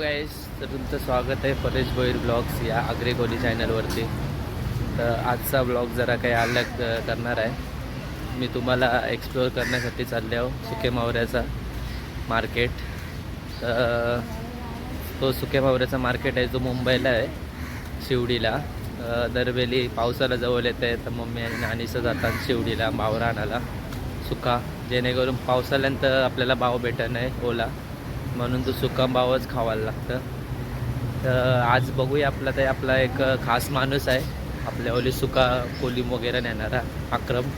तर तुमचं स्वागत आहे परेश भोईर ब्लॉग्स या आग्रेकोली चॅनलवरती तर आजचा ब्लॉग जरा काही अलग करणार आहे. मी तुम्हाला एक्सप्लोअर करण्यासाठी चालले आहो सुके मावऱ्याचा मार्केट तर तो सुके मावऱ्याचा मार्केट आहे जो मुंबईला आहे शिवडीला. दरवेळी पावसाला जवळ येत आहे तर मम्मी आणि नानीचं जातात शिवडीला मावरा आणायला. सुका जेणेकरून पावसाल्यानंतर आपल्याला भाव भेटत नाही ओला. म्हणून तो सुका भावच खावायला लागतं. तर आज बघूया आपला ते आपला एक खास माणूस आहे. आपल्या ओली सुका कोलिम वगैरे नेणारा अक्रम.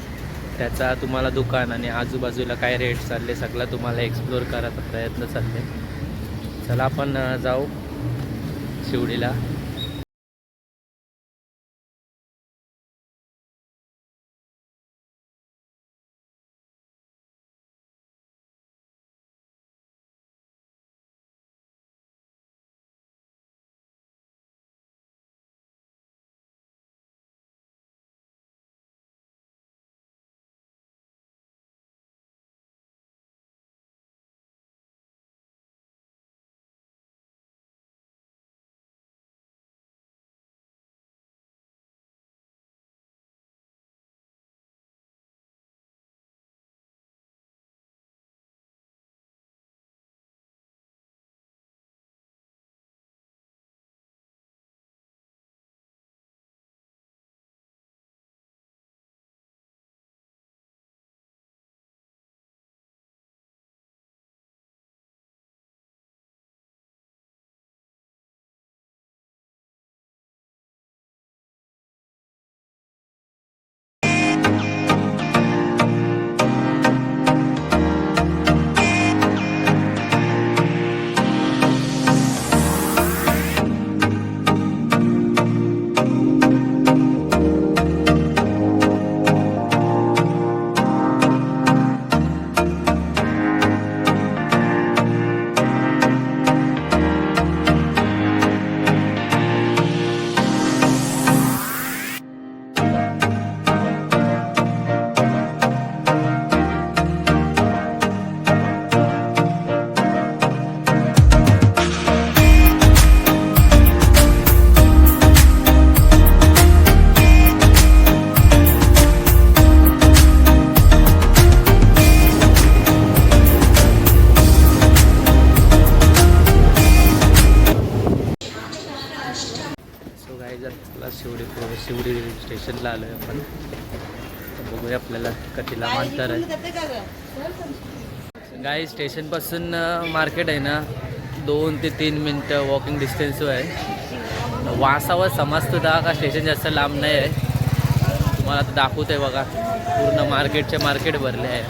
त्याचा तुम्हाला दुकान आणि आजूबाजूला काय रेट चालले सगळं तुम्हाला एक्सप्लोअर करायचा प्रयत्न चालले. चला आपण जाऊ. शिवडीला शिवडी शिवडी स्टेशनला आलो आहे आपण बघूया आपल्याला कितीला अंतर आहे गाई स्टेशनपासून मार्केट आहे ना दोन ते तीन मिनटं वॉकिंग डिस्टन्सवर आहे. वासावर समजतो दा का स्टेशन जास्त लांब नाही आहे. तुम्हाला आता दाखवत आहे बघा पूर्ण मार्केटचे मार्केट भरले आहे.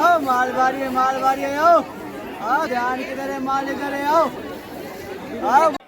आओ मालगाड़ी है मालगाड़ी है आओ आओ ध्यान किधर है माल इधर है आओ। आओ।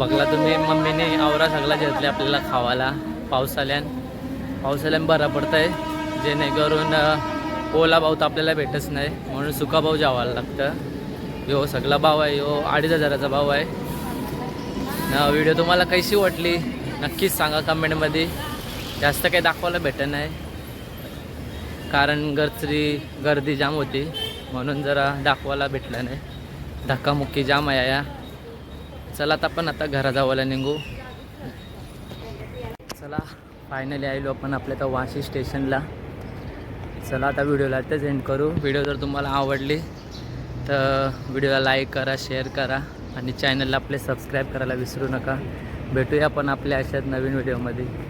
बघला तुम्ही मम्मीने आवरा सगळा घेतले आपल्याला खावाला पावसाल्यान पावसाल्यान बरं पडतंय. जेणेकरून ओला भाऊ तर आपल्याला भेटच नाही. म्हणून सुका भाऊ जावायला लागतं. यो सगळा भाव आहे यो. अडीच हजाराचा भाव आहे. व्हिडिओ तुम्हाला कशी वाटली? नक्कीच सांगा कमेंटमध्ये जास्त काही दाखवायला भेटत नाही. कारण घरची गर्दी जाम होती. म्हणून जरा दाखवायला भेटलं नाही. धक्कामुक्की जाम आहे या. चला आता आपण आता घरा जावायला निघू. चला फायनली आलो आपण आपल्या तर वाशी स्टेशनला चला आता व्हिडिओला इथेच एंड करू. व्हिडिओ जर तुम्हाला आवडली तर व्हिडिओला लाईक करा शेअर करा आणि चॅनलला आपले सबस्क्राईब करायला विसरू नका. भेटूया आपण आपल्या अशाच नवीन व्हिडिओमध्ये